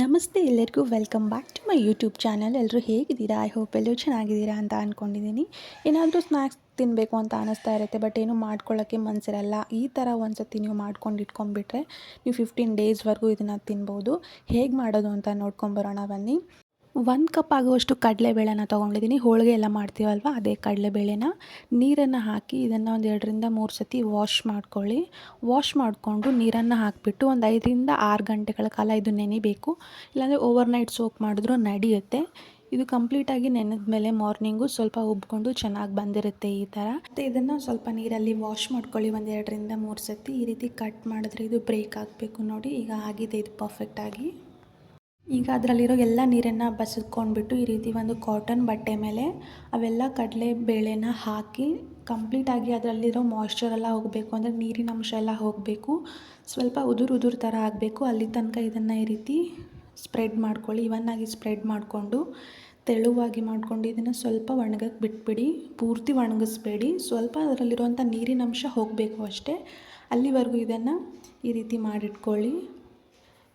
ನಮಸ್ತೆ ಎಲ್ಲರಿಗೂ welcome back to my YouTube channel. ಎಲ್ಲರೂ ಹೇಗಿದ್ದೀರಾ? ಐ ಹೋಪ್ ಎಲ್ಲರೂ ಚೆನ್ನಾಗಿದ್ದೀರಾ ಅಂತ ಅಂದ್ಕೊಂಡಿದ್ದೀನಿ ಏನಾದರೂ ಸ್ನ್ಯಾಕ್ಸ್ ತಿನ್ನಬೇಕು ಅಂತ ಅನ್ನಿಸ್ತಾ ಇರುತ್ತೆ, ಬಟ್ ಏನು ಮಾಡ್ಕೊಳ್ಳೋಕ್ಕೆ ಮನಸ್ಸಿರಲ್ಲ ಈ ಥರ ಒಂದು ಸತಿ ನೀವು ಮಾಡ್ಕೊಂಡು ಇಟ್ಕೊಂಡ್ಬಿಟ್ರೆ ನೀವು ಫಿಫ್ಟೀನ್ ಡೇಸ್ವರೆಗೂ ಇದನ್ನು ತಿನ್ಬೋದು. ಹೇಗೆ ಮಾಡೋದು ಅಂತ ನೋಡ್ಕೊಂಬರೋಣ ಬನ್ನಿ. ಒಂದು ಕಪ್ ಆಗುವಷ್ಟು ಕಡಲೆಬೇಳೆನ ತೊಗೊಂಡಿದ್ದೀನಿ. ಹೋಳಿಗೆ ಎಲ್ಲ ಮಾಡ್ತೀವಲ್ವ? ಅದೇ ಕಡಲೆಬೇಳೆನ. ನೀರನ್ನು ಹಾಕಿ ಇದನ್ನು ಒಂದು ಎರಡರಿಂದ ಮೂರು ಸತಿ ವಾಶ್ ಮಾಡ್ಕೊಳ್ಳಿ. ವಾಶ್ ಮಾಡಿಕೊಂಡು ನೀರನ್ನು ಹಾಕಿಬಿಟ್ಟು ಒಂದು ಐದರಿಂದ ಆರು ಗಂಟೆಗಳ ಕಾಲ ಇದು ನೆನಿಬೇಕು. ಇಲ್ಲಾಂದರೆ ಓವರ್ ನೈಟ್ ಸೋಕ್ ಮಾಡಿದ್ರೂ ನಡೆಯುತ್ತೆ. ಇದು ಕಂಪ್ಲೀಟಾಗಿ ನೆನೆದ ಮೇಲೆ ಮಾರ್ನಿಂಗು ಸ್ವಲ್ಪ ಉಬ್ಕೊಂಡು ಚೆನ್ನಾಗಿ ಬಂದಿರುತ್ತೆ ಈ ಥರ ಮತ್ತು ಇದನ್ನು ಸ್ವಲ್ಪ ನೀರಲ್ಲಿ ವಾಶ್ ಮಾಡ್ಕೊಳ್ಳಿ ಒಂದು ಎರಡರಿಂದ ಮೂರು ಸತಿ. ಈ ರೀತಿ ಕಟ್ ಮಾಡಿದ್ರೆ ಇದು ಬ್ರೇಕ್ ಆಗಬೇಕು ನೋಡಿ. ಈಗ ಆಗಿದೆ ಇದು ಪರ್ಫೆಕ್ಟಾಗಿ ಈಗ ಅದರಲ್ಲಿರೋ ಎಲ್ಲ ನೀರನ್ನು ಬಸಿದ್ಕೊಂಡ್ಬಿಟ್ಟು ಈ ರೀತಿ ಒಂದು ಕಾಟನ್ ಬಟ್ಟೆ ಮೇಲೆ ಅವೆಲ್ಲ ಕಡಲೆ ಬೇಳೆನ ಹಾಕಿ ಕಂಪ್ಲೀಟಾಗಿ ಅದರಲ್ಲಿರೋ ಮಾಯ್ಶ್ಚರೆಲ್ಲ ಹೋಗಬೇಕು. ಅಂದರೆ ನೀರಿನ ಅಂಶ ಎಲ್ಲ ಹೋಗಬೇಕು. ಸ್ವಲ್ಪ ಉದುರು ಉದುರು ಥರ ಆಗಬೇಕು. ಅಲ್ಲಿ ತನಕ ಇದನ್ನು ಈ ರೀತಿ ಸ್ಪ್ರೆಡ್ ಮಾಡ್ಕೊಳ್ಳಿ. ಇವನ್ನಾಗಿ ಸ್ಪ್ರೆಡ್ ಮಾಡಿಕೊಂಡು, ತೆಳುವಾಗಿ ಮಾಡಿಕೊಂಡು ಇದನ್ನು ಸ್ವಲ್ಪ ಒಣಗಕ್ಕೆ ಬಿಟ್ಬಿಡಿ. ಪೂರ್ತಿ ಒಣಗಿಸ್ಬೇಡಿ. ಸ್ವಲ್ಪ ಅದರಲ್ಲಿರುವಂಥ ನೀರಿನ ಅಂಶ ಹೋಗಬೇಕು ಅಷ್ಟೇ. ಅಲ್ಲಿವರೆಗೂ ಇದನ್ನು ಈ ರೀತಿ ಮಾಡಿಟ್ಕೊಳ್ಳಿ.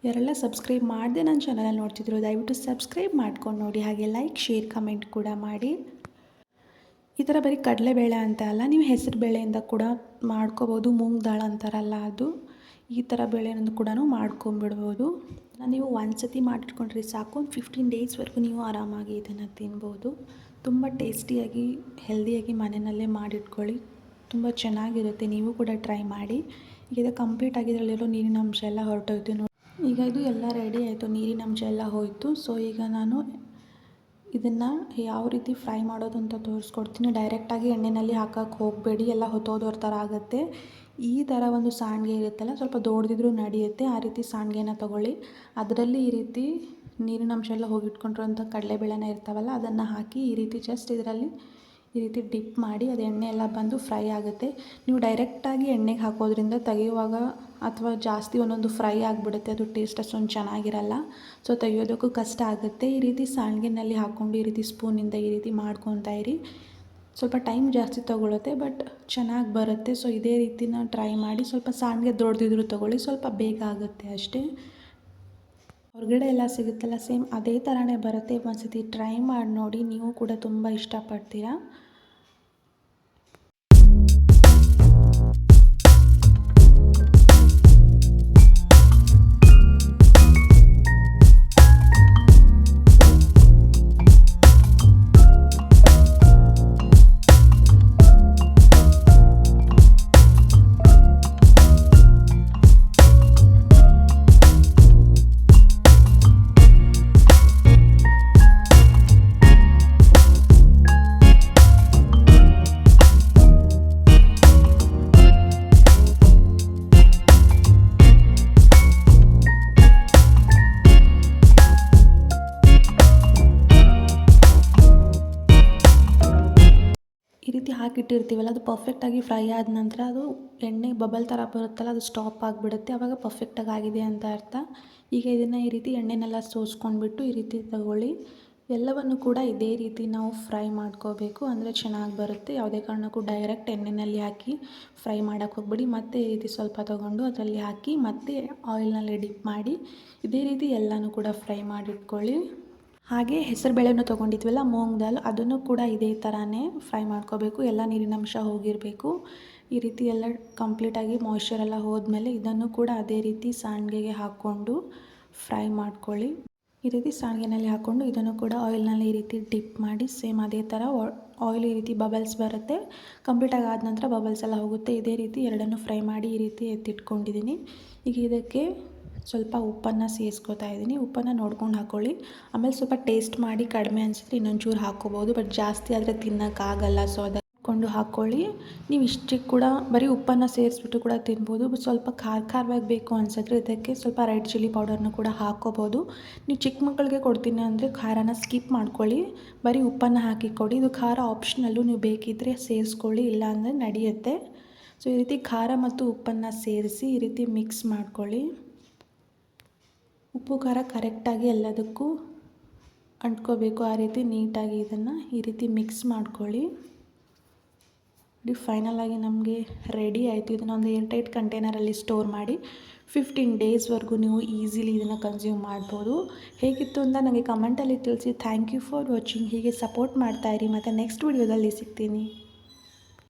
ಯಾರೆಲ್ಲ ಸಬ್ಸ್ಕ್ರೈಬ್ ಮಾಡದೆ ನನ್ನ ಚಾನಲಲ್ಲಿ ನೋಡ್ತಿದ್ರು, ದಯವಿಟ್ಟು ಸಬ್ಸ್ಕ್ರೈಬ್ ಮಾಡ್ಕೊಂಡು ನೋಡಿ. ಹಾಗೆ ಲೈಕ್ ಶೇರ್ ಕಮೆಂಟ್ ಕೂಡ ಮಾಡಿ. ಈ ಥರ ಬರೀ ಕಡಲೆಬೇಳೆ ಅಂತ ಅಲ್ಲ, ನೀವು ಹೆಸರು ಬೇಳೆಯಿಂದ ಕೂಡ ಮಾಡ್ಕೋಬೋದು. ಮೂಂಗ್ ದಾಳ ಅಂತಾರಲ್ಲ ಅದು. ಈ ಥರ ಬೇಳೆನೂ ಕೂಡ ಮಾಡ್ಕೊಂಬಿಡ್ಬೋದು ನೀವು ಒಂದು ಸತಿ ಮಾಡಿಟ್ಕೊಂಡ್ರೆ ಸಾಕು. ಒಂದು ಫಿಫ್ಟೀನ್ ಡೇಸ್ವರೆಗೂ ನೀವು ಆರಾಮಾಗಿ ಇದನ್ನು ತಿನ್ಬೋದು. ತುಂಬ ಟೇಸ್ಟಿಯಾಗಿ ಹೆಲ್ದಿಯಾಗಿ ಮನೆಯಲ್ಲೇ ಮಾಡಿಟ್ಕೊಳ್ಳಿ. ತುಂಬ ಚೆನ್ನಾಗಿರುತ್ತೆ. ನೀವು ಕೂಡ ಟ್ರೈ ಮಾಡಿ. ಈಗ ಕಂಪ್ಲೀಟ್ ಆಗಿದ್ರಲ್ಲಿರೋ ನೀರಿನ ಅಂಶ ಎಲ್ಲ ಹೊರಟೋಯ್ತು. ಈಗ ಇದು ಎಲ್ಲ ರೆಡಿ ಆಯಿತು. ನೀರಿನ ಅಂಶ ಎಲ್ಲ ಹೋಯಿತು. ಸೊ ಈಗ ನಾನು ಇದನ್ನು ಯಾವ ರೀತಿ ಫ್ರೈ ಮಾಡೋದು ಅಂತ ತೋರಿಸ್ಕೊಡ್ತೀನಿ. ಡೈರೆಕ್ಟಾಗಿ ಎಣ್ಣೆಯಲ್ಲಿ ಹಾಕೋಕ್ಕೆ ಹೋಗಬೇಡಿ. ಎಲ್ಲ ಹೊತ್ತೋದೋರ ಥರ ಆಗುತ್ತೆ. ಈ ಥರ ಒಂದು ಸಾಣ್ಗೆ ಇರುತ್ತಲ್ಲ, ಸ್ವಲ್ಪ ದೊಡ್ದಿದ್ರೂ ನಡೆಯುತ್ತೆ. ಆ ರೀತಿ ಸಾಣ್ಗೆನ ತೊಗೊಳ್ಳಿ. ಅದರಲ್ಲಿ ಈ ರೀತಿ ನೀರಿನ ಅಂಶ ಎಲ್ಲ ಹೋಗಿಟ್ಕೊಂಡಿರೋಂಥ ಕಡಲೆಬೇಳೆನ ಇರ್ತಾವಲ್ಲ, ಅದನ್ನು ಹಾಕಿ ಈ ರೀತಿ ಜಸ್ಟ್ ಇದರಲ್ಲಿ ಈ ರೀತಿ ಡಿಪ್ ಮಾಡಿ, ಅದು ಎಣ್ಣೆ ಎಲ್ಲ ಬಂದು ಫ್ರೈ ಆಗುತ್ತೆ. ನೀವು ಡೈರೆಕ್ಟಾಗಿ ಎಣ್ಣೆಗೆ ಹಾಕೋದ್ರಿಂದ ತೆಗೆಯುವಾಗ ಅಥವಾ ಜಾಸ್ತಿ ಒಂದೊಂದು ಫ್ರೈ ಆಗಿಬಿಡುತ್ತೆ, ಅದು ಟೇಸ್ಟ್ ಅಷ್ಟೊಂದು ಚೆನ್ನಾಗಿರಲ್ಲ. ಸೊ ತೆಗಿಯೋದಕ್ಕೂ ಕಷ್ಟ ಆಗುತ್ತೆ. ಈ ರೀತಿ ಸಾಣಿಗೆನಲ್ಲಿ ಹಾಕ್ಕೊಂಡು, ಈ ರೀತಿ ಸ್ಪೂನಿಂದ ಈ ರೀತಿ ಮಾಡ್ಕೊತಾ ಇರಿ. ಸ್ವಲ್ಪ ಟೈಮ್ ಜಾಸ್ತಿ ತೊಗೊಳುತ್ತೆ ಬಟ್ ಚೆನ್ನಾಗಿ ಬರುತ್ತೆ. ಸೊ ಇದೇ ರೀತಿನ ಟ್ರೈ ಮಾಡಿ, ಸ್ವಲ್ಪ ಸಾಣಿಗೆ ದೊಡ್ಡದಿದ್ರು ತೊಗೊಳ್ಳಿ, ಸ್ವಲ್ಪ ಬೇಗ ಆಗುತ್ತೆ ಅಷ್ಟೇ. ಹೊರಗಡೆ ಎಲ್ಲ ಸಿಗುತ್ತಲ್ಲ ಸೇಮ್ ಅದೇ ಥರನೇ ಬರುತ್ತೆ. ಒಂದು ಸತಿ ಟ್ರೈ ಮಾಡಿ ನೋಡಿ, ನೀವು ಕೂಡ ತುಂಬ ಇಷ್ಟಪಡ್ತೀರಾ? ಹಾಕಿಟ್ಟಿರ್ತೀವಲ್ಲ, ಅದು ಪರ್ಫೆಕ್ಟಾಗಿ ಫ್ರೈ ಆದ ನಂತರ ಅದು ಎಣ್ಣೆ ಬಬಲ್ ಥರ ಬರುತ್ತಲ್ಲ, ಅದು ಸ್ಟಾಪ್ ಆಗಿಬಿಡುತ್ತೆ. ಆವಾಗ ಪರ್ಫೆಕ್ಟಾಗಿ ಆಗಿದೆ ಅಂತ ಅರ್ಥ. ಈಗ ಇದನ್ನು ಈ ರೀತಿ ಎಣ್ಣೆನೆಲ್ಲ ಸೋಸ್ಕೊಂಡ್ಬಿಟ್ಟು ಈ ರೀತಿ ತಗೊಳ್ಳಿ. ಎಲ್ಲವನ್ನು ಕೂಡ ಇದೇ ರೀತಿ ನಾವು ಫ್ರೈ ಮಾಡ್ಕೋಬೇಕು. ಅಂದರೆ ಚೆನ್ನಾಗಿ ಬರುತ್ತೆ. ಯಾವುದೇ ಕಾರಣಕ್ಕೂ ಡೈರೆಕ್ಟ್ ಎಣ್ಣೆಯಲ್ಲಿ ಹಾಕಿ ಫ್ರೈ ಮಾಡೋಕ್ಕೆ ಹೋಗ್ಬಿಡಿ. ಮತ್ತೆ ಈ ರೀತಿ ಸ್ವಲ್ಪ ತೊಗೊಂಡು ಅದರಲ್ಲಿ ಹಾಕಿ ಮತ್ತೆ ಆಯಿಲ್ನಲ್ಲಿ ಡಿಪ್ ಮಾಡಿ, ಇದೇ ರೀತಿ ಎಲ್ಲನೂ ಕೂಡ ಫ್ರೈ ಮಾಡಿಟ್ಕೊಳ್ಳಿ. ಹಾಗೆ ಹೆಸರು ಬೇಳೆಯನ್ನು ತೊಗೊಂಡಿದ್ವಲ್ಲ, ಮೂಂಗ್ ದಾಲ್, ಅದನ್ನು ಕೂಡ ಇದೇ ಥರನೇ ಫ್ರೈ ಮಾಡ್ಕೋಬೇಕು. ಎಲ್ಲ ನೀರಿನ ಅಂಶ ಹೋಗಿರಬೇಕು. ಈ ರೀತಿ ಎಲ್ಲ ಕಂಪ್ಲೀಟಾಗಿ ಮಾಯ್ಶ್ಚರ್ ಎಲ್ಲ ಹೋದ್ಮೇಲೆ ಇದನ್ನು ಕೂಡ ಅದೇ ರೀತಿ ಸಾಂಡ್ಗೆಗೆ ಹಾಕ್ಕೊಂಡು ಫ್ರೈ ಮಾಡ್ಕೊಳ್ಳಿ. ಈ ರೀತಿ ಸಾಣಿಗೆನಲ್ಲಿ ಹಾಕ್ಕೊಂಡು ಇದನ್ನು ಕೂಡ ಆಯಿಲ್ನಲ್ಲಿ ಈ ರೀತಿ ಡಿಪ್ ಮಾಡಿ ಸೇಮ್ ಅದೇ ಥರ ಆಯಿಲ್ ಈ ರೀತಿ ಬಬಲ್ಸ್ ಬರುತ್ತೆ. ಕಂಪ್ಲೀಟಾಗಿ ಆದ ನಂತರ ಬಬಲ್ಸ್ ಎಲ್ಲ ಹೋಗುತ್ತೆ. ಇದೇ ರೀತಿ ಎರಡನ್ನು ಫ್ರೈ ಮಾಡಿ ಈ ರೀತಿ ಎತ್ತಿಟ್ಕೊಂಡಿದ್ದೀನಿ. ಈಗ ಇದಕ್ಕೆ ಸ್ವಲ್ಪ ಉಪ್ಪನ್ನು ಸೇರಿಸ್ಕೊತಾ ಇದ್ದೀನಿ. ಉಪ್ಪನ್ನು ನೋಡ್ಕೊಂಡು ಹಾಕ್ಕೊಳ್ಳಿ ಆಮೇಲೆ ಸ್ವಲ್ಪ ಟೇಸ್ಟ್ ಮಾಡಿ ಕಡಿಮೆ ಅನಿಸಿದ್ರೆ ಇನ್ನೊಂಚೂರು ಹಾಕ್ಕೋಬೋದು. ಬಟ್ ಜಾಸ್ತಿ ಆದರೆ ತಿನ್ನೋಕ್ಕಾಗಲ್ಲ ಸೊ ಅದು ಕೊಂಡು ಹಾಕ್ಕೊಳ್ಳಿ ನೀವು ಇಷ್ಟಕ್ಕೆ ಕೂಡ ಬರೀ ಉಪ್ಪನ್ನು ಸೇರಿಸ್ಬಿಟ್ಟು ಕೂಡ ತಿನ್ಬೋದು. ಸ್ವಲ್ಪ ಖಾರ ಖಾರವಾಗಿ ಬೇಕು ಅನ್ಸಿದ್ರೆ ಇದಕ್ಕೆ ಸ್ವಲ್ಪ ರೆಡ್ ಚಿಲ್ಲಿ ಪೌಡರ್ನ ಕೂಡ ಹಾಕ್ಕೋಬೋದು. ನೀವು ಚಿಕ್ಕ ಮಕ್ಕಳಿಗೆ ಕೊಡ್ತೀನಿ ಅಂದರೆ ಖಾರನ ಸ್ಕಿಪ್ ಮಾಡ್ಕೊಳ್ಳಿ. ಬರೀ ಉಪ್ಪನ್ನು ಹಾಕಿ ಕೊಡಿ. ಇದು ಖಾರ ಆಪ್ಷನಲ್ಲೂ ನೀವು ಬೇಕಿದ್ದರೆ ಸೇರಿಸ್ಕೊಳ್ಳಿ. ಇಲ್ಲಾಂದರೆ ನಡೆಯುತ್ತೆ. ಸೊ ಈ ರೀತಿ ಖಾರ ಮತ್ತು ಉಪ್ಪನ್ನು ಸೇರಿಸಿ ಈ ರೀತಿ ಮಿಕ್ಸ್ ಮಾಡ್ಕೊಳ್ಳಿ. ಉಪ್ಪು, ಖಾರ ಕರೆಕ್ಟಾಗಿ ಎಲ್ಲದಕ್ಕೂ ಅಂಟ್ಕೋಬೇಕು. ಆ ರೀತಿ ನೀಟಾಗಿ ಇದನ್ನು ಈ ರೀತಿ ಮಿಕ್ಸ್ ಮಾಡ್ಕೊಳ್ಳಿ. ಇದು ಫೈನಲ್ ಆಗಿ ನಮಗೆ ರೆಡಿ ಆಯಿತು. ಇದನ್ನು ಒಂದು ಏರ್ ಟೈಟ್ ಕಂಟೈನರಲ್ಲಿ ಸ್ಟೋರ್ ಮಾಡಿ ಫಿಫ್ಟೀನ್ ಡೇಸ್ವರೆಗೂ ನೀವು ಈಸಿಲಿ ಇದನ್ನು ಕನ್ಸ್ಯೂಮ್ ಮಾಡ್ಬೋದು. ಹೇಗಿತ್ತು ಅಂತ ನನಗೆ ಕಮೆಂಟಲ್ಲಿ ತಿಳಿಸಿ. ಥ್ಯಾಂಕ್ ಯು ಫಾರ್ ವಾಚಿಂಗ್ ಹೀಗೆ ಸಪೋರ್ಟ್ ಮಾಡ್ತಾಯಿರಿ ಮತ್ತು ನೆಕ್ಸ್ಟ್ ವೀಡಿಯೋದಲ್ಲಿ ಸಿಗ್ತೀನಿ.